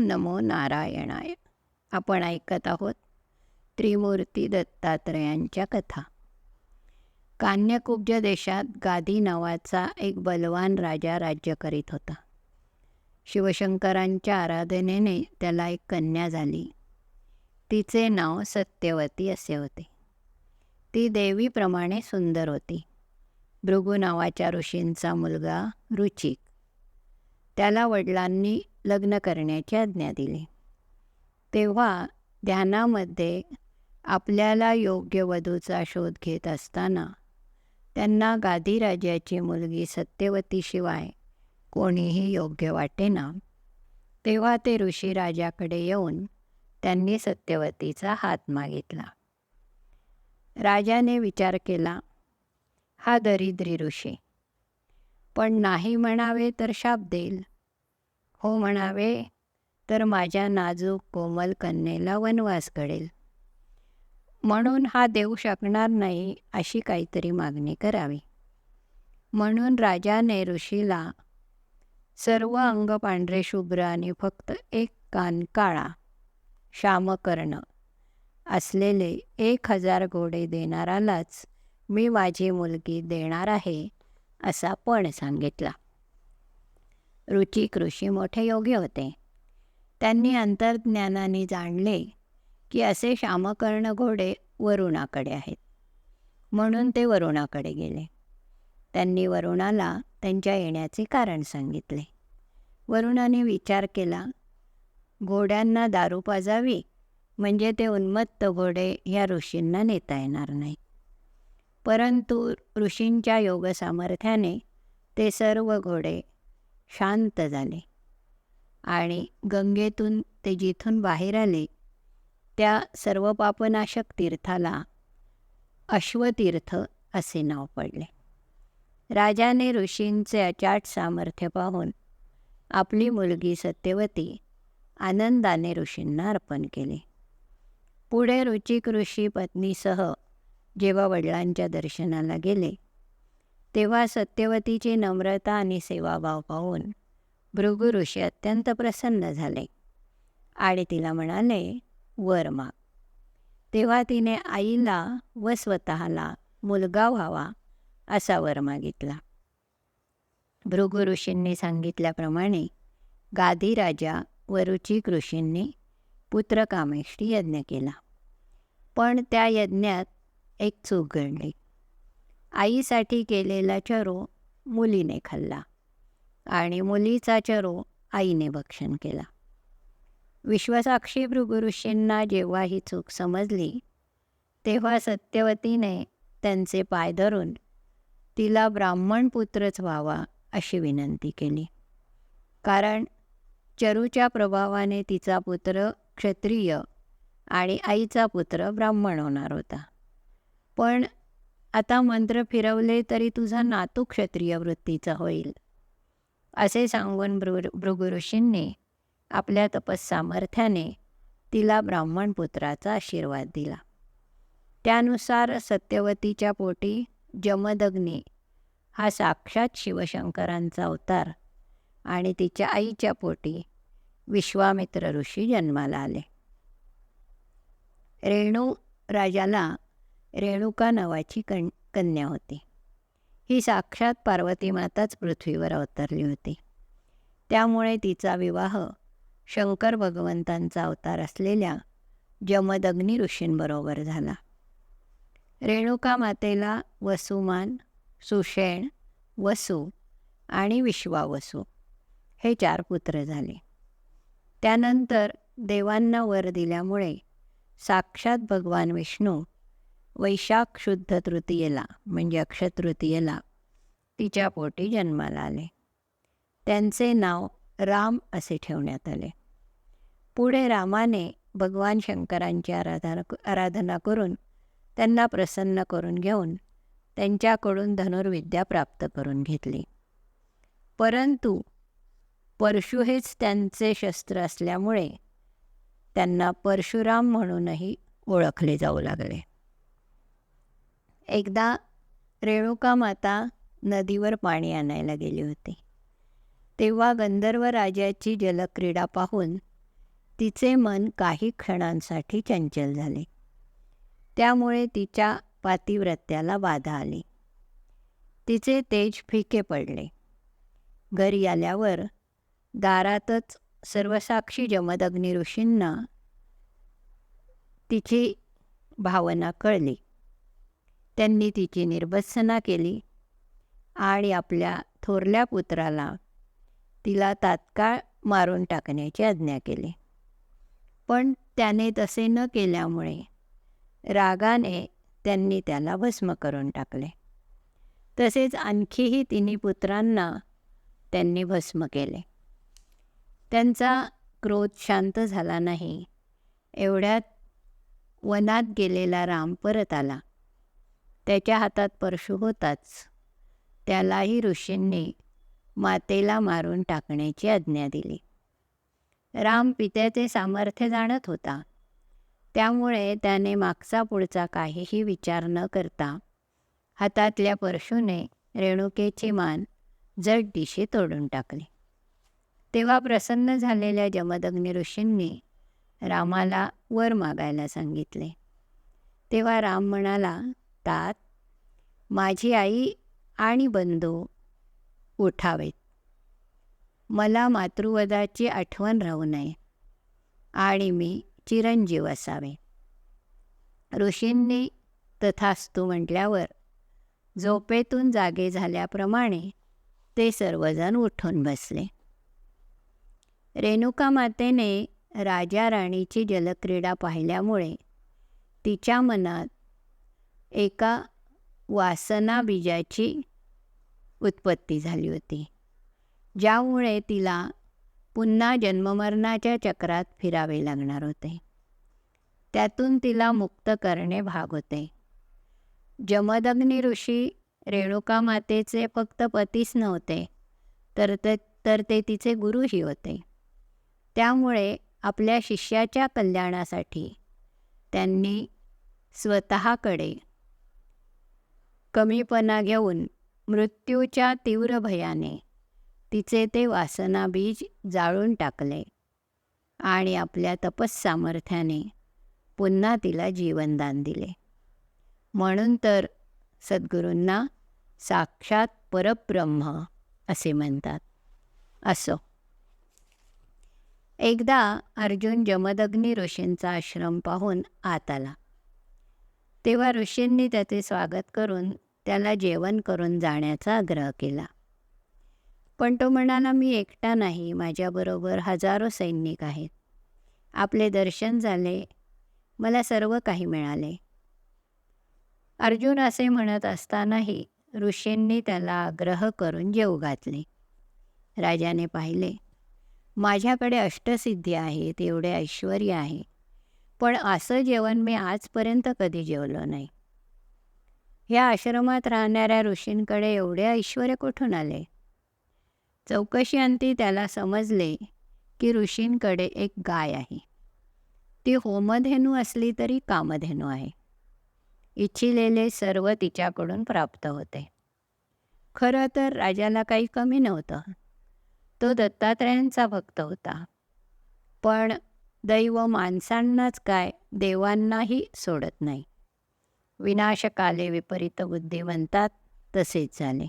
ओम नमो नारायणाय. आपण ऐकत आहोत त्रिमूर्ती दत्तात्रयांच्या कथा. कान्यकुब्ज देशात गादी नावाचा एक बलवान राजा राज्य करीत होता. शिवशंकरांच्या आराधनेने त्याला एक कन्या झाली. तिचे नाव सत्यवती असे होते. ती देवीप्रमाणे सुंदर होती. भृगू नावाच्या ऋषींचा मुलगा रुचिक. त्याला वडिलांनी लग्न करण्याची आज्ञा दिली. तेव्हा ध्यानामध्ये आपल्याला योग्य वधूचा शोध घेत असताना त्यांना गादीराजाची मुलगी सत्यवतीशिवाय कोणीही योग्य वाटेना. तेव्हा ते ऋषी राजाकडे येऊन त्यांनी सत्यवतीचा हात मागितला. राजाने विचार केला हा दरिद्री ऋषी पण नाही म्हणावे तर शाप देईल. हो म्हणावे तर माझ्या नाजूक कोमल कन्येला वनवास घडेल म्हणून हा देऊ शकणार नाही अशी काहीतरी मागणी करावी. म्हणून राजाने ऋषीला सर्व अंग पांढरे शुभ्र आणि फक्त एक कान काळा श्यामकर्ण असलेले एक हजार घोडे देणारालाच मी माझी मुलगी देणार आहे असा पण सांगितला. रुची कृषी मोठे योग्य होते. त्यांनी अंतर्ज्ञानाने जाणले की असे श्यामकर्ण घोडे वरुणाकडे आहेत. म्हणून ते वरुणाकडे गेले. त्यांनी वरुणाला त्यांच्या येण्याचे कारण सांगितले. वरुणाने विचार केला घोड्यांना दारू पाजावी म्हणजे ते उन्मत्त घोडे ह्या ऋषींना नेता येणार नाही. परंतु ऋषींच्या योग सामर्थ्याने ते सर्व घोडे शांत झाले. आणि गंगेतून ते जिथून बाहेर आले त्या सर्व पापनाशक तीर्थाला अश्वतीर्थ असे नाव पडले. राजाने ऋषींचे अचाट सामर्थ्य पाहून आपली मुलगी सत्यवती आनंदाने ऋषींना अर्पण केली. पुढे रुचिक ऋषी पत्नीसह जेव्हा वडिलांच्या दर्शनाला गेले तेव्हा सत्यवतीची नम्रता आणि सेवाभाव पाहून भृगु ऋषी अत्यंत प्रसन्न झाले. आणि तिला म्हणाले वर माग तेव्हा तिने आईला व स्वतःला मुलगा व्हावा असा वर मागितला. भृगु ऋषींनी सांगितल्याप्रमाणे गादी राजा व रुचिक ऋषींनी पुत्रकामेष्टी यज्ञ केला. पण त्या यज्ञात एक चूक घडली. आईसाठी केलेला चरो मुलीने खाल्ला आणि मुलीचा चरो आईने भक्षण केला. विश्वसाक्षी भृगुऋषींना जेव्हा ही चूक समजली तेव्हा सत्यवतीने त्यांचे पाय धरून तिला ब्राह्मण पुत्रच व्हावा अशी विनंती केली. कारण चरूच्या प्रभावाने तिचा पुत्र क्षत्रिय आणि आईचा पुत्र ब्राह्मण होणार होता. पण आता मंत्र फिरवले तरी तुझा नातू क्षत्रिय वृत्तीचा होईल. असे सांगून भृ भृगुऋषींनी आपल्या तपस्सामर्थ्याने तिला ब्राह्मण पुत्राचा आशीर्वाद दिला. त्यानुसार सत्यवतीच्या पोटी जमदग्नी हा साक्षात शिवशंकरांचा अवतार आणि तिच्या आईच्या पोटी विश्वामित्र ऋषी जन्माला आले. रेणू राजाला रेणुका नावाची कन कन्या होती. ही साक्षात पार्वती माताच पृथ्वीवर अवतरली होती. त्यामुळे तिचा विवाह शंकर भगवंतांचा अवतार असलेल्या जमदग्नी ऋषींबरोबर झाला. रेणुका मातेला वसुमान सुषेण वसु आणि विश्वावसू हे चार पुत्र झाले. त्यानंतर देवांना वर दिल्यामुळे साक्षात भगवान विष्णू वैशाख शुद्ध तृतीयेला म्हणजे अक्षतृतीयेला तिच्या पोटी जन्माला आले. त्यांचे नाव राम असे ठेवण्यात आले. पुढे रामाने भगवान शंकरांची आराधना आराधना करून त्यांना प्रसन्न करून घेऊन त्यांच्याकडून धनुर्विद्या प्राप्त करून घेतली. परंतु परशु हेच त्यांचे शस्त्र असल्यामुळे त्यांना परशुराम म्हणूनही ओळखले जाऊ लागले. एकदा रेणुका माता नदीवर पाणी आणायला गेली होती. तेव्हा गंधर्व राजाची जलक्रीडा पाहून तिचे मन काही क्षणांसाठी चंचल झाले. त्यामुळे तिच्या पातिव्रत्याला बाधा आली. तिचे तेज फिके पडले. घरी आल्यावर दारातच सर्वसाक्षी जमदग्नी ऋषींना तिची भावना कळली. त्यांनी तिची निर्बत्सना केली आणि आपल्या थोरल्या पुत्राला तिला तात्काळ मारून टाकण्याची आज्ञा केली. पण त्याने तसे न केल्यामुळे रागाने त्यांनी त्याला भस्म करून टाकले. तसेच आणखीही तिन्ही पुत्रांना त्यांनी भस्म केले. त्यांचा क्रोध शांत झाला नाही. एवढ्यात वनात गेलेला राम परत आला. त्याच्या हातात परशु होताच. त्यालाही ऋषींनी मातेला मारून टाकण्याची आज्ञा दिली. राम पित्याचे सामर्थ्य जाणत होता. त्यामुळे त्याने मागचा पुढचा काहीही विचार न करता हातातल्या परशूने रेणुकेची मान जड दिशे तोडून टाकली. तेव्हा प्रसन्न झालेल्या जमदग्नी ऋषींनी रामाला वर मागायला सांगितले. तेव्हा राम म्हणाला तात माझी आई आणि बंधू उठावेत. मला मातृवदाची आठवण राहू नये आणि मी चिरंजीव असावे. ऋषींनी तथास्तू म्हटल्यावर झोपेतून जागे झाल्याप्रमाणे ते सर्वजण उठून बसले. रेणुका मातेने राजा राणीची जलक्रीडा पाहिल्यामुळे तिच्या मनात एका वासना बीजाची उत्पत्ती झाली होती. ज्यामुळे तिला पुन्हा जन्ममरणाच्या चक्रात फिरावे लागणार होते. त्यातून तिला मुक्त करणे भाग होते. जमदग्नी ऋषी रेणुका मातेचे फक्त पतीच नव्हते तर ते तर ते तिचे गुरुही होते. त्यामुळे आपल्या शिष्याच्या कल्याणासाठी त्यांनी स्वतःकडे कमीपणा घेऊन मृत्यूच्या तीव्र भयाने तिचे ते वासना बीज जाळून टाकले आणि आपल्या तपस्सामर्थ्याने पुन्हा तिला जीवनदान दिले. म्हणून तर सद्गुरूंना साक्षात परब्रह्म असे म्हणतात. असो. एकदा अर्जुन जमदग्नी ऋषींचा आश्रम पाहून आत आला. तेव्हा ऋषींनी त्याचे स्वागत करून त्याला जेवण करून जाण्याचा आग्रह केला. पण तो म्हणाला मी एकटा नाही माझ्याबरोबर हजारो सैनिक आहेत. आपले दर्शन झाले मला सर्व काही मिळाले. अर्जुन असे म्हणत असतानाही ऋषींनी त्याला आग्रह करून जेव घातले. राजाने पाहिले माझ्याकडे अष्टसिद्धी आहेत एवढे ऐश्वर आहे. पण असं जेवण मी आजपर्यंत कधी जेवलो नाही. या आश्रमात राहणाऱ्या ऋषींकडे एवढे ऐश्वर कुठून आले? चौकशी अंती त्याला समजले की ऋषींकडे एक गाय आहे. ती होमधेनू असली तरी कामधेनू आहे. इच्छिलेले सर्व तिच्याकडून प्राप्त होते. खरं तर राजाला काही कमी नव्हतं. तो दत्तात्रयांचा भक्त होता. पण दैव माणसांनाच काय? देवांनाही सोडत नाही. विनाशकाले विपरीत बुद्धी म्हणतात तसेच झाले.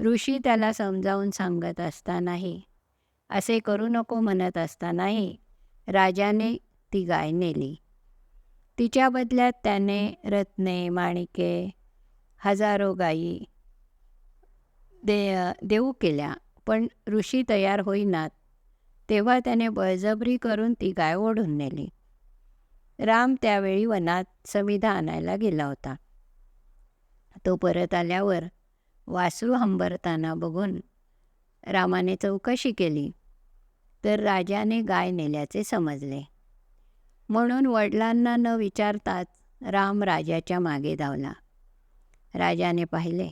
ऋषी त्याला समजावून सांगत असतानाही असे करू नको म्हणत असतानाही राजाने ती गाय नेली. तिच्या बदल्यात त्याने रत्ने माणिके हजारो गायी दे देऊ केल्या पण ऋषी तयार होईनात. तेव्हा त्याने बळजबरी करून ती गाय ओढून नेली. राम त्यावेळी वनात समिधा आणायला गेला होता. तो परत आल्यावर वासरू हंबरताना बघून रामाने चौकशी केली. तर राजाने गाय नेल्याचे समजले. म्हणून वडिलांना न विचारताच राम राजाच्या मागे धावला. राजाने पाहिले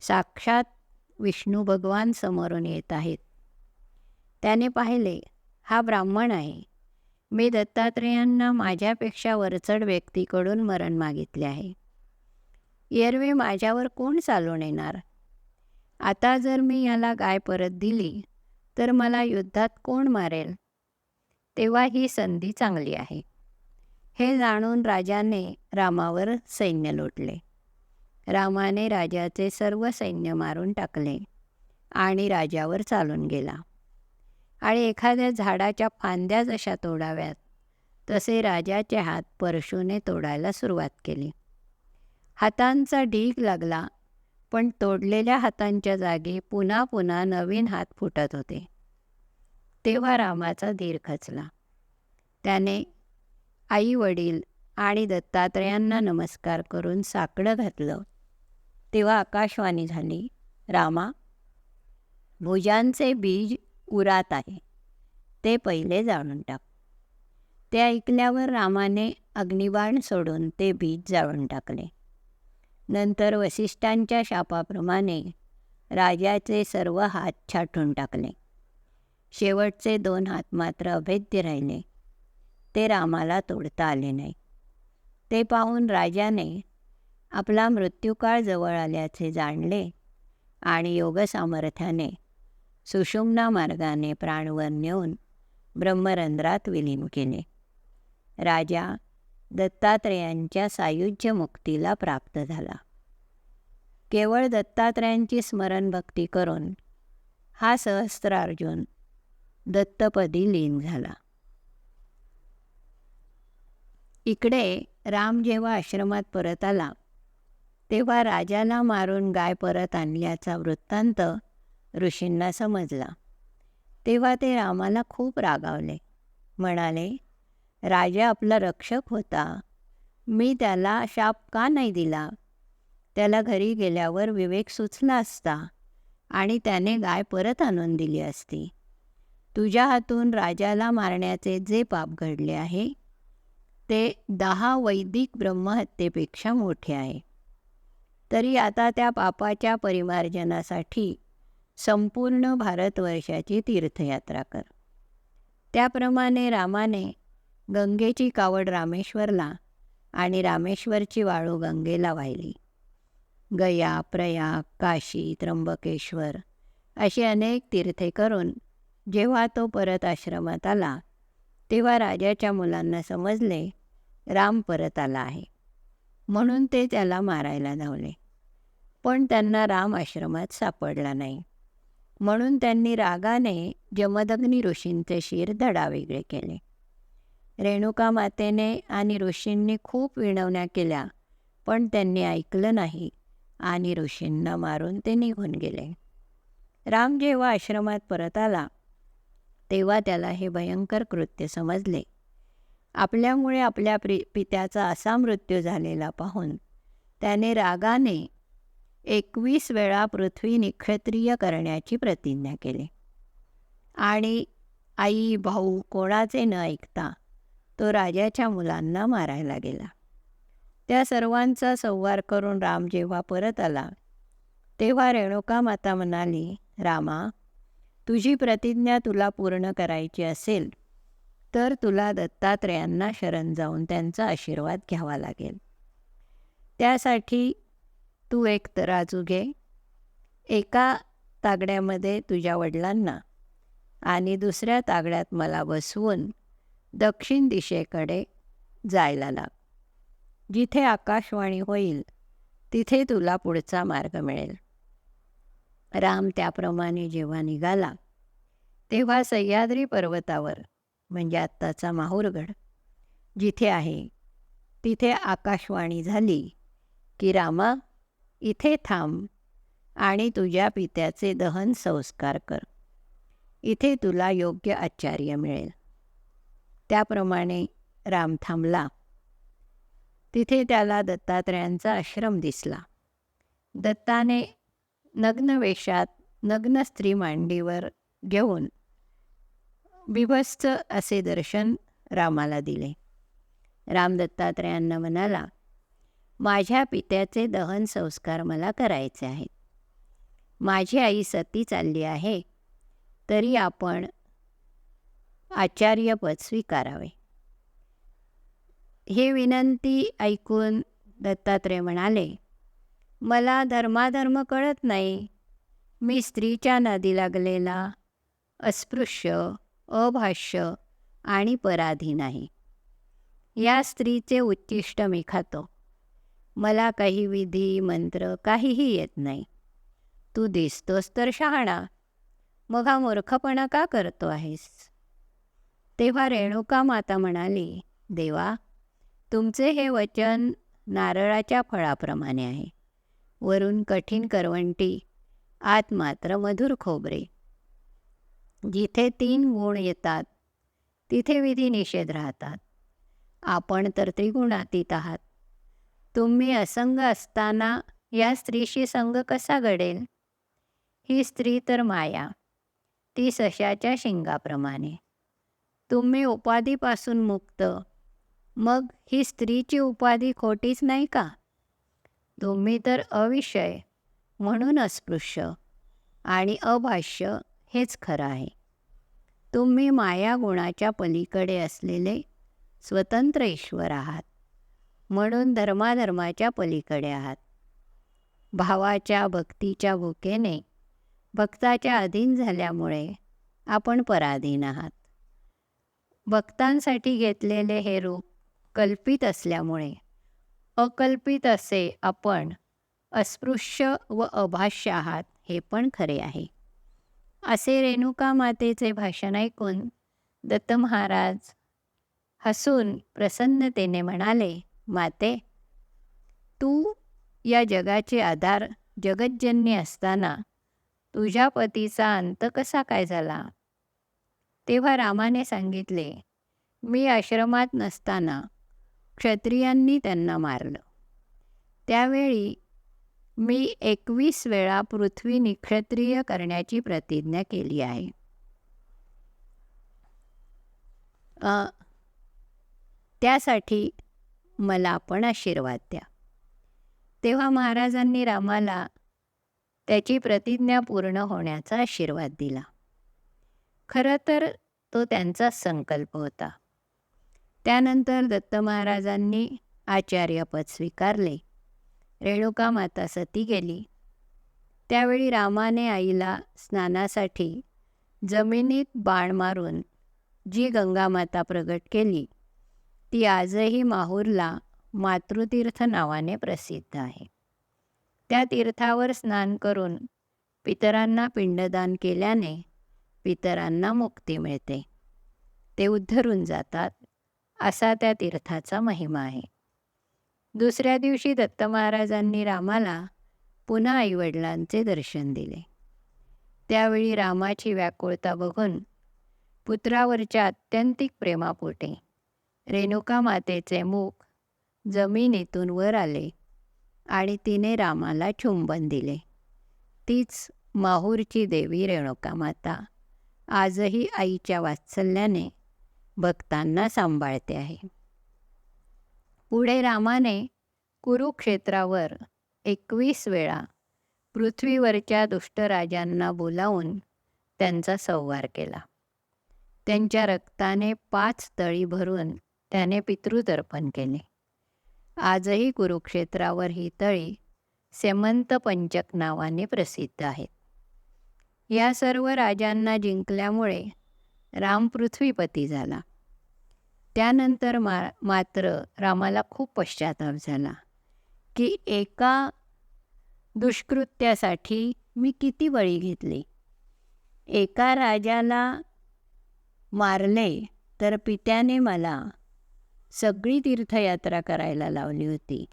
साक्षात विष्णू भगवान समोरून येत आहेत. त्याने पाहिले हा ब्राह्मण आहे. मी दत्तात्रेयांना माझ्यापेक्षा वरचढ व्यक्तीकडून मरण मागितले आहे. एरवे माझ्यावर कोण चालून येणार? आता जर मी याला गाय परत दिली तर मला युद्धात कोण मारेल? तेव्हा ही संधी चांगली आहे. हे जाणून राजाने रामावर सैन्य लोटले. रामाने राजाचे सर्व सैन्य मारून टाकले आणि राजावर चालून गेला. आणि एखाद्या झाडाच्या फांद्या जशा तोडाव्यात तसे राजाचे हात परशूने तोडायला सुरुवात केली. हातांचा ढीग लागला पण तोडलेल्या हातांच्या जागी पुन्हा पुन्हा नवीन हात फुटत होते. तेव्हा रामाचा धीर खचला. त्याने आई वडील आणि दत्तात्रयांना नमस्कार करून साकडं घातलं. तेव्हा आकाशवाणी झाली रामा भुजांचे बीज उरात आहे. ते पहिले जाळून टाक. ते ऐकल्यावर रामाने अग्निबाण सोडून ते बीज जाळून टाकले. नंतर वसिष्ठांच्या शापाप्रमाणे राजाचे सर्व हात छाटून टाकले. शेवटचे दोन हात मात्र अभेद्य राहिले. ते रामाला तोडता आले नाही. ते पाहून राजाने आपला मृत्यूकाळ जवळ आल्याचे जाणले आणि योगसामर्थ्याने सुषुम्ना मार्गाने प्राणवर नेऊन ब्रह्मरंध्रात विलीन केले. राजा दत्तात्रेयांच्या सायुज्य मुक्तीला प्राप्त झाला. केवळ दत्तात्रेयांची स्मरणभक्ती करून हा सहस्त्रार्जुन दत्तपदी लीन झाला. इकडे राम जेव्हा आश्रमात परत आला तेव्हा राजाला मारून गाय परत आणल्याचा वृत्तांत ऋषींना समजला. तेव्हा ते रामाला खूप रागावले. म्हणाले राजा आपला रक्षक होता. मी त्याला शाप का नाही दिला? त्याला घरी गेल्यावर विवेक सुचला असता आणि त्याने गाय परत आणून दिली असती. तुझ्या हातून राजाला मारण्याचे जे पाप घडले आहे ते दहा वैदिक ब्रह्महत्येपेक्षा मोठे आहे. तरी आता त्या पापाच्या परिमार्जनासाठी संपूर्ण भारतवर्षाची तीर्थयात्रा कर. त्याप्रमाणे रामाने गंगेची कावड रामेश्वरला आणि रामेश्वरची वाळू गंगेला वाहिली. गया प्रयाग काशी त्र्यंबकेश्वर अशी अनेक तीर्थे करून जेव्हा तो परत आश्रमात आला तेव्हा राजाच्या मुलांना समजले राम परत आला आहे. म्हणून ते त्याला मारायला धावले. पण त्यांना राम आश्रमात सापडला नाही. म्हणून त्यांनी रागाने जमदग्नी ऋषींचे शिर धडा वेगळे केले. रेणुका मातेने आणि ऋषींनी खूप विणवण्या केल्या पण त्यांनी ऐकलं नाही आणि ऋषींना मारून ते निघून गेले. राम जेव्हा आश्रमात परत आला तेव्हा त्याला हे भयंकर कृत्य समजले. आपल्यामुळे आपल्या प्रि पित्याचा असा मृत्यू झालेला पाहून त्याने रागाने एकवीस वेळा पृथ्वी निक्षत्रिय करण्याची प्रतिज्ञा केली. आणि आई भाऊ कोणाचे न ऐकता तो राजाच्या मुलांना मारायला गेला. त्या सर्वांचा संवार करून राम जेव्हा परत आला तेव्हा रेणुका माता म्हणाली रामा तुझी प्रतिज्ञा तुला पूर्ण करायची असेल तर तुला दत्तात्रेयांना शरण जाऊन त्यांचा आशीर्वाद घ्यावा लागेल. त्यासाठी तू एक तराजू घे एका तागड्यामध्ये तुझ्या वडिलांना आणि दुसऱ्या तागड्यात मला बसवून दक्षिण दिशेकडे जायला लाग. जिथे आकाशवाणी होईल तिथे तुला पुढचा मार्ग मिळेल. राम त्याप्रमाणे जेव्हा निघाला तेव्हा सह्याद्री पर्वतावर म्हणजे आत्ताचा माहूरगड जिथे आहे तिथे आकाशवाणी झाली की रामा इथे थांब आणि तुझ्या पित्याचे दहन संस्कार कर. इथे तुला योग्य आचार्य मिळेल. त्याप्रमाणे राम थांबला. तिथे त्याला दत्तात्रयांचा आश्रम दिसला. दत्ताने नग्न वेशात नग्न स्त्री मांडीवर घेऊन बिभत्स असे दर्शन रामाला दिले. राम दत्तात्रयांना म्हणाला माझ्या पित्याचे दहन संस्कार मला करायचे आहेत. माझी आई सती चालली आहे तरी आपण आचार्यपद स्वीकारावे. हे विनंती ऐकून दत्तात्रय म्हणाले मला धर्माधर्म कळत नाही. मी स्त्रीच्या नादी लागलेला अस्पृश्य अभाष्य आणि पराधीन आहे. या स्त्रीचे उच्चिष्ट मी खातो. मला काही विधी मंत्र काहीही येत नाही. तू दिसतोस तर शहाणा. मग हा मूर्खपणा का करतो आहेस? तेव्हा रेणुका माता म्हणाली देवा तुमचे हे वचन नारळाच्या फळाप्रमाणे आहे. वरून कठीण करवंटी आत मात्र मधुर खोबरे. जिथे तीन गुण येतात तिथे विधी निषेध राहतात. आपण तर त्रिगुणातीत आहात. तुम्ही असंग असताना या स्त्रीशी संग कसा घडेल? ही स्त्री तर माया. ती सशाच्या शिंगाप्रमाणे. तुम्ही उपाधीपासून मुक्त. मग ही स्त्रीची उपाधी खोटीच नाही का? तुम्ही तर अविषय म्हणून अस्पृश्य आणि अभाष्य हेच खरं आहे. तुम्ही माया गुणाच्या पलीकडे असलेले स्वतंत्र ईश्वर आहात. म्हणून धर्माधर्माच्या पलीकडे आहात. भावाच्या भक्तीच्या भुकेने भक्ताच्या अधीन झाल्यामुळे आपण पराधीन आहात. भक्तांसाठी घेतलेले हे रूप कल्पित असल्यामुळे अकल्पित असे आपण अस्पृश्य व अभाष्य आहात हे पण खरे आहे. असे रेणुका मातेचे भाषण ऐकून दत्त महाराज हसून प्रसन्नतेने म्हणाले माते तू या जगाचे आधार जगज्जन्य असताना तुझ्या पतीचा अंत कसा काय झाला? तेव्हा रामाने सांगितले मी आश्रमात नसताना क्षत्रियांनी त्यांना मारलं. त्यावेळी मी एकवीस वेळा पृथ्वी निक्षत्रिय करण्याची प्रतिज्ञा केली आहे. त्यासाठी मला आपण आशीर्वाद द्या. तेव्हा महाराजांनी रामाला त्याची प्रतिज्ञा पूर्ण होण्याचा आशीर्वाद दिला. खरं तर तो त्यांचा संकल्प होता. त्यानंतर दत्त महाराजांनी आचार्यपद स्वीकारले. रेणुका माता सती गेली. त्यावेळी रामाने आईला स्नानासाठी जमिनीत बाण मारून जी गंगामाता प्रगट केली ती आजही माहूरला मातृतीर्थ नावाने प्रसिद्ध आहे. त्या तीर्थावर स्नान करून पितरांना पिंडदान केल्याने पितरांना मुक्ती मिळते. ते उद्धरून जातात असा त्या तीर्थाचा महिमा आहे. दुसऱ्या दिवशी दत्त महाराजांनी रामाला पुन्हा आईवडिलांचे दर्शन दिले. त्यावेळी रामाची व्याकुळता बघून पुत्रावरच्या अत्यंतिक प्रेमापोटे रेणुका मातेचे मुख जमिनीतून वर आले आणि तिने रामाला चुंबन दिले. तीच माहूरची देवी रेणुका माता. आजही आईच्या वात्सल्याने भक्तांना सांभाळते आहे. पुढे रामाने कुरुक्षेत्रावर एकवीस वेळा पृथ्वीवरच्या दुष्टराजांना बोलावून त्यांचा संवार केला. त्यांच्या रक्ताने पाच तळी भरून त्याने पितृतर्पण केले. आजही कुरुक्षेत्रावर ही तळी सेमंत पंचक नावाने प्रसिद्ध आहेत. या सर्व राजांना जिंकल्यामुळे राम पृथ्वीपती झाला. त्यानंतर मा मात्र रामाला खूप पश्चाताप झाला की एका दुष्कृत्यासाठी मी किती बळी घेतली? एका राजाला मारले तर पित्याने मला सगळी तीर्थयात्रा करायला लावली होती.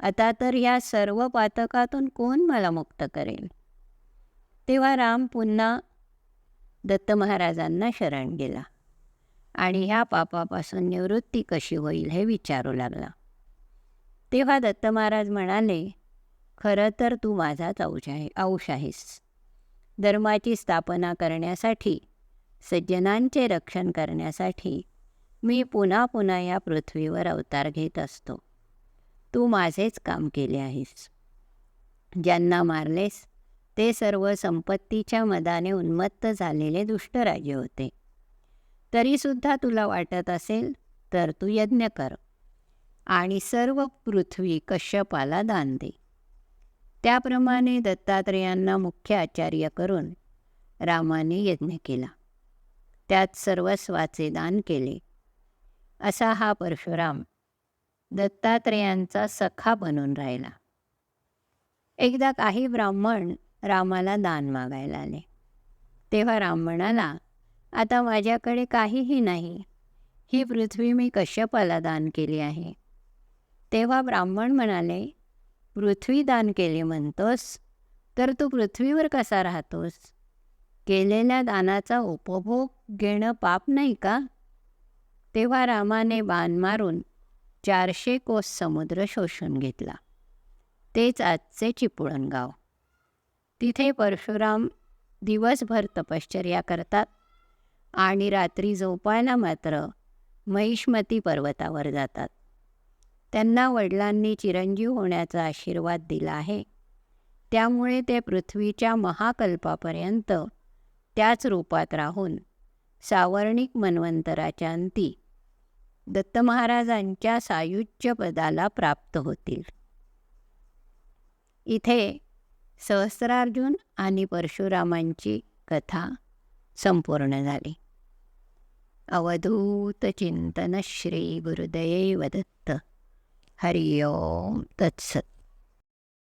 आता तर ह्या सर्व पातकातून कोण मला मुक्त करेल? तेव्हा राम पुन्हा दत्त महाराजांना शरण गेला आणि ह्या पापापासून निवृत्ती कशी होईल हे विचारू लागला. तेव्हा दत्त महाराज म्हणाले खरं तर तू माझाच औष आहे अंश आहेस. धर्माची स्थापना करण्यासाठी सज्जनांचे रक्षण करण्यासाठी मी पुन्हा पुन्हा या पृथ्वीवर अवतार घेत असतो. तू माझेच काम केले आहेस. ज्यांना मारलेस ते सर्व संपत्तीच्या मदाने उन्मत्त झालेले दुष्टराजे होते. तरीसुद्धा तुला वाटत असेल तर तू यज्ञ कर आणि सर्व पृथ्वी कश्यपाला दान दे. त्याप्रमाणे दत्तात्रेयांना मुख्य आचार्य करून रामाने यज्ञ केला. त्यात सर्वस्वाचे दान केले. असा हा परशुराम दत्तात्रेयांचा सखा बनून राहिला. एकदा काही ब्राह्मण रामाला दान मागायला आले. तेव्हा राम म्हणाला आता माझ्याकडे काहीही नाही. ही पृथ्वी मी कश्यपाला दान केली आहे. तेव्हा ब्राह्मण म्हणाले पृथ्वी दान केली म्हणतोस? तर तू पृथ्वीवर कसा राहतोस? केलेल्या दानाचा उपभोग घेणं पाप नाही का? तेव्हा रामाने बाण मारून चारशे कोस समुद्र शोषून घेतला. तेच आजचे चिपळूण गाव तिथे परशुराम दिवसभर तपश्चर्या करतात आणि रात्री झोपायला मात्र महिष्मती पर्वतावर जातात. त्यांना वडिलांनी चिरंजीव होण्याचा आशीर्वाद दिला आहे. त्यामुळे ते पृथ्वीच्या महाकल्पापर्यंत त्याच रूपात राहून सावर्णिक मन्वंतराच्या अंती दत्त महाराजांच्या सायुज्य पदाला प्राप्त होतील. इथे सहस्रार्जुन आणि परशुरामांची कथा संपूर्ण झाली. अवधूत चिंतन श्री गुरुदैव दत्त. हरि ओम तत्सत.